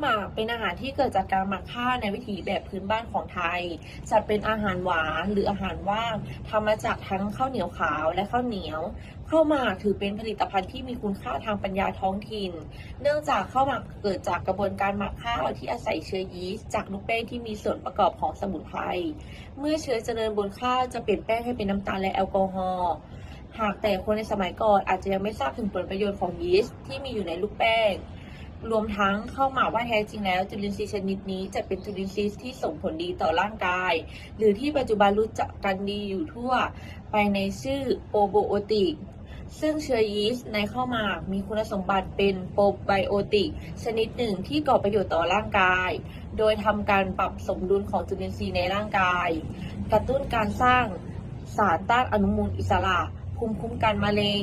หมากเป็นอาหารที่เกิดจากการหมักข้าวในวิถีแบบพื้นบ้านของไทยจะเป็นอาหารหวานหรืออาหารว่างทำมาจากทั้งข้าวเหนียวขาวและข้าวเหนียวข้าวหมากถือเป็นผลิตภัณฑ์ที่มีคุณค่าทางปัญญาท้องถิ่น เนื่องจากข้าวหมากเกิดจากกระบวนการหมักข้าวที่อาศัยเชื้อยีสต์จากลูกแป้งที่มีส่วนประกอบของสมุนไพร เมื่อเชื้อเจริญบนข้าวจะเปลี่ยนแป้งให้เป็นน้ำตาลและแอลกอฮอล์หากแต่คนในสมัยก่อนอาจจะยังไม่ทราบถึงผลประโยชน์ของยีสต์ที่มีอยู่ในลูกแป้ง รวมทั้งเข้ามาว่าแท้จริงแล้ว จุลินทรีย์ชนิดนี้จะเป็นจุลินทรีย์ที่ส่งผลดีต่อร่างกาย หรือที่ปัจจุบันรู้จักกันดีอยู่ทั่ว ไปในชื่อโปรไบโอติกซึ่งเชื้อยีสต์ในข้าวหมากมีคุณสมบัติเป็นโปรไบโอติก ชนิดหนึ่งที่ก่อประโยชน์ต่อร่างกาย โดยทำการปรับสมดุลของจุลินทรีย์ในร่างกาย กระตุ้นการสร้างสารต้านอนุมูลอิสระ ภูมิคุ้มกันมะเร็ง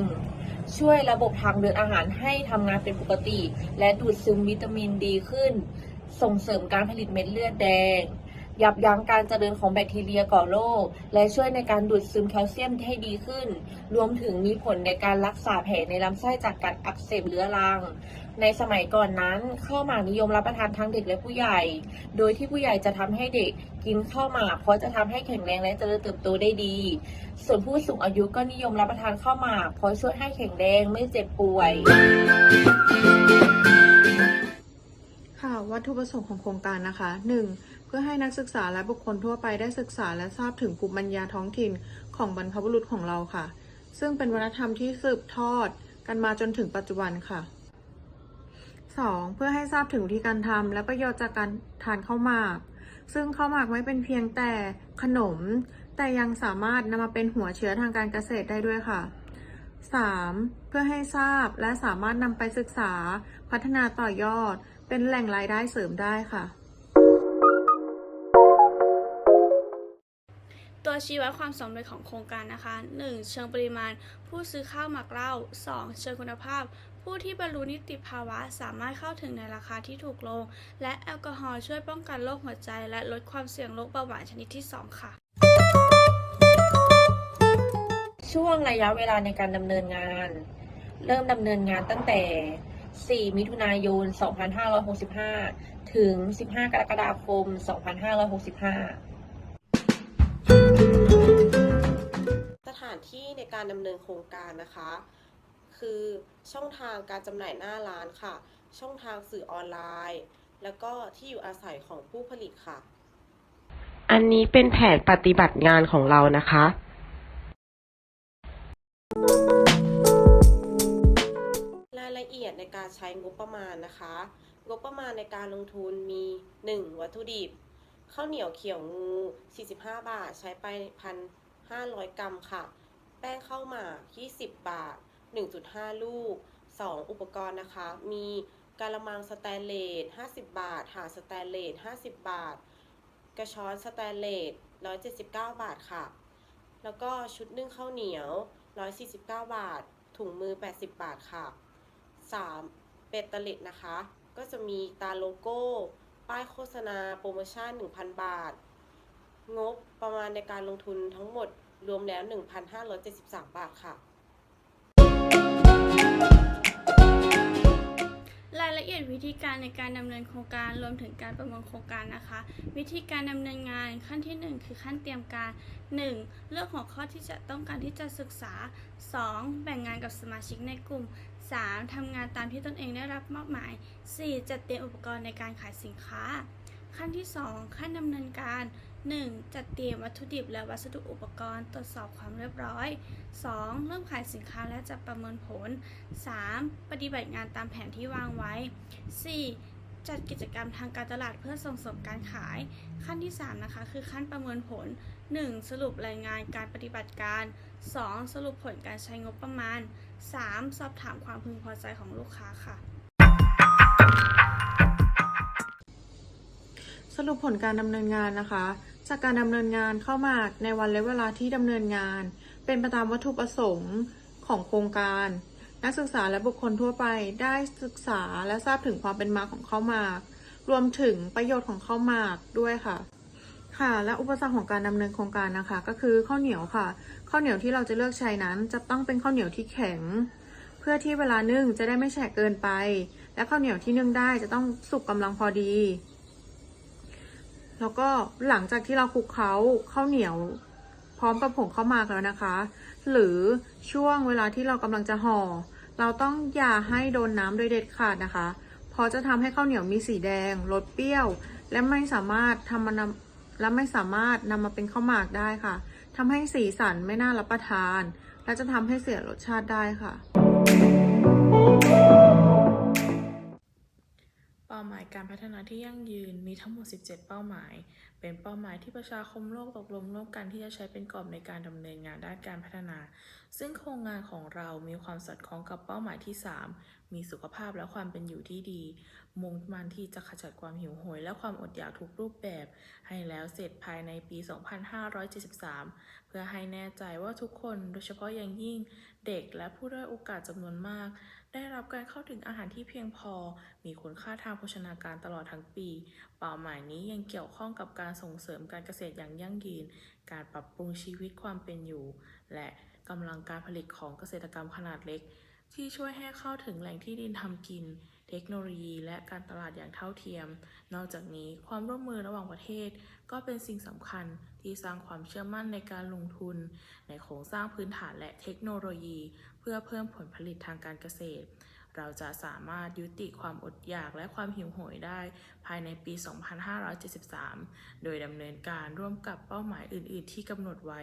ช่วยระบบทางเดินอาหารให้ทำงานเป็นปกติ และดูดซึมวิตามินดีขึ้น ส่งเสริมการผลิตเม็ดเลือดแดง ยับยั้งการเจริญของแบคทีเรียก่อโรคและช่วยในการดูดซึมแคลเซียมให้ดีขึ้น รวมถึงมีผลในการรักษาแผลในลำไส้จากการอักเสบเรื้อรัง ในสมัยก่อนนั้นข้าวหมากนิยมรับประทานทั้งเด็กและผู้ใหญ่ โดยที่ผู้ใหญ่จะทำให้เด็กกินข้าวหมากเพราะจะทำให้แข็งแรงและเจริญเติบโตได้ดี ส่วนผู้สูงอายุก็นิยมรับประทานข้าวหมากเพราะช่วยให้แข็งแรงไม่เจ็บป่วยค่ะวัตถุประสงค์ของโครงการนะคะ 1. เพื่อให้นักศึกษาและบุคคลทั่วไปได้ศึกษาและทราบถึงภูมิปัญญาท้องถิ่นของบรรพบุรุษของเราค่ะ ซึ่งเป็นวัฒนธรรมที่สืบทอดกันมาจนถึงปัจจุบันค่ะ 2. เพื่อให้ทราบถึงวิธีการทำและประโยชน์จากการทานข้าวหมาก ซึ่งข้าวหมากไม่เป็นเพียงแต่ขนม แต่ยังสามารถนำมาเป็นหัวเชื้อทางการเกษตรได้ด้วยค่ะ 3. เพื่อให้ทราบและสามารถนำไปศึกษา พัฒนาต่อยอด เป็นแหล่งรายได้เสริมได้ค่ะ ตัวชี้วัดความสำเร็จของโครงการนะคะ 1. เชิงปริมาณ ผู้ซื้อข้าวหมักเหล้า 2. เชิงคุณภาพ ผู้ที่บรรลุนิติภาวะสามารถเข้าถึงในราคาที่ถูกลง และแอลกอฮอล์ช่วยป้องกันโรคหัวใจ และลดความเสี่ยงโรคเบาหวานชนิดที่ 2 ค่ะ ช่วงระยะเวลาในการดำเนินงาน เริ่มดำเนินงานตั้งแต่ 4 มิถุนายน 2565 ถึง 15 กรกฎาคม 2565 การดำเนินโครงการนะคะ คือช่องทางการจำหน่ายหน้าร้านค่ะ ช่องทางสื่อออนไลน์ แล้วก็ที่อยู่อาศัยของผู้ผลิตค่ะ อันนี้เป็นแผนปฏิบัติงานของเรานะคะรายละเอียดในการใช้งบประมาณนะคะ งบประมาณในการลงทุนมี 1. วัตถุดิบข้าวเหนียวเขียวงู 45 บาท ใช้ไป 1,500 กรัมค่ะ แป้งข้าวหมาก 20 บาท 1.5 ลูก 2. อุปกรณ์นะคะ มีกะละมังสแตนเลส 50 บาทถาดสแตนเลส 50 บาท กระชอนสแตนเลส 179 บาทค่ะ แล้วก็ชุดนึ่งข้าวเหนียว 149 บาท ถุงมือ 80 บาทค่ะ 3. เป็ดตะเล็ดนะคะ ก็จะมีตาโลโก้ ป้ายโฆษณา โปรโมชั่น 1,000 บาท งบประมาณในการลงทุนทั้งหมด รวมแล้ว 1,573 บาทค่ะ รายละเอียดวิธีการในการดำเนินโครงการรวมถึงการประเมินโครงการนะคะ วิธีการดำเนินงานขั้นที่ 1 คือขั้นเตรียมการ 1. เลือกหัวข้อที่จะต้องการที่จะศึกษา 2. แบ่งงานกับสมาชิกในกลุ่ม 3. ทำงานตามที่ตนเองได้รับมอบหมาย 4. จัดเตรียมอุปกรณ์ในการขายสินค้า ขั้นที่ 2 ขั้นดำเนินการ 1. จัดเตรียมวัตถุดิบและวัสดุอุปกรณ์ ตรวจสอบความเรียบร้อย 2. เริ่มขายสินค้าและจัดประเมินผล 3. ปฏิบัติงานตามแผนที่วางไว้ 4. จัดกิจกรรมทางการตลาดเพื่อส่งเสริมการขาย ขั้นที่ 3 นะคะ คือขั้นประเมินผล 1. สรุปรายงานการปฏิบัติการ 2. สรุปผลการใช้งบประมาณ 3. สอบถามความพึงพอใจของลูกค้าค่ะ สรุปผลการดำเนินงานนะคะ จากการดำเนินงานเข้ามาในวันและเวลาที่ดำเนินงาน เป็นไปตามวัตถุประสงค์ของโครงการ นักศึกษาและบุคคลทั่วไปได้ศึกษาและทราบถึงความเป็นมาของข้าวหมาก รวมถึงประโยชน์ของข้าวหมากด้วยค่ะ ค่ะ และอุปสรรคของการดำเนินโครงการนะคะ ก็คือข้าวเหนียวค่ะ ข้าวเหนียวที่เราจะเลือกใช้นั้น จะต้องเป็นข้าวเหนียวที่แข็ง เพื่อที่เวลานึ่งจะได้ไม่แฉะเกินไป และข้าวเหนียวที่นึ่งได้จะต้องสุกกำลังพอดี แล้วก็หลังจากที่เราคลุกเค้าข้าวเหนียว พร้อมกับผงข้าวหมากแล้วนะคะ หรือช่วงเวลาที่เรากำลังจะห่อ เราต้องอย่าให้โดนน้ำโดยเด็ดขาดนะคะเพราะจะทำให้ข้าวเหนียวมีสีแดงรสเปรี้ยว และไม่สามารถทำมันและไม่สามารถนำมาเป็นข้าวหมากได้ค่ะทำให้สีสันไม่น่ารับประทาน และจะทำให้เสียรสชาติได้ค่ะ หมายการพัฒนาที่ยั่งยืนมีทั้งหมด 17 เป้าหมาย เป็นเป้าหมายที่ประชาคมโลกตกลงร่วมกันที่จะใช้เป็นกรอบในการดำเนินงานด้านการพัฒนา ซึ่งโครงงานของเรามีความสอดคล้องกับเป้าหมายที่ 3 มีสุขภาพและความเป็นอยู่ที่ดี มุ่งมั่นที่จะขจัดความหิวโหยและความอดอยากทุกรูปแบบ ให้แล้วเสร็จภายในปี 2573 เพื่อให้แน่ใจว่าทุกคนโดยเฉพาะอย่างยิ่งเด็กและผู้ด้อยโอกาสจำนวนมาก ได้รับการเข้าถึงอาหารที่เพียงพอ มีคุณค่าทางโภชนาการตลอดทั้งปี เป้าหมายนี้ยังเกี่ยวข้องกับการส่งเสริมการเกษตรอย่างยั่งยืน การปรับปรุงชีวิตความเป็นอยู่ และกำลังการผลิตของเกษตรกรรมขนาดเล็ก ที่ช่วยให้เข้าถึงแหล่งที่ดินทำกิน เทคโนโลยี และการตลาดอย่างเท่าเทียม นอกจากนี้ความร่วมมือระหว่างประเทศ ก็เป็นสิ่งสำคัญที่สร้างความเชื่อมั่นในการลงทุน ในโครงสร้างพื้นฐานและเทคโนโลยี พื่อเพิ่มผลผลิตทางการเกษตร เราจะสามารถยุติความอดอยากและความหิวโหยได้ภายในปี 2573 โดยดำเนินการร่วมกับเป้าหมายอื่น ๆ ที่กำหนดไว้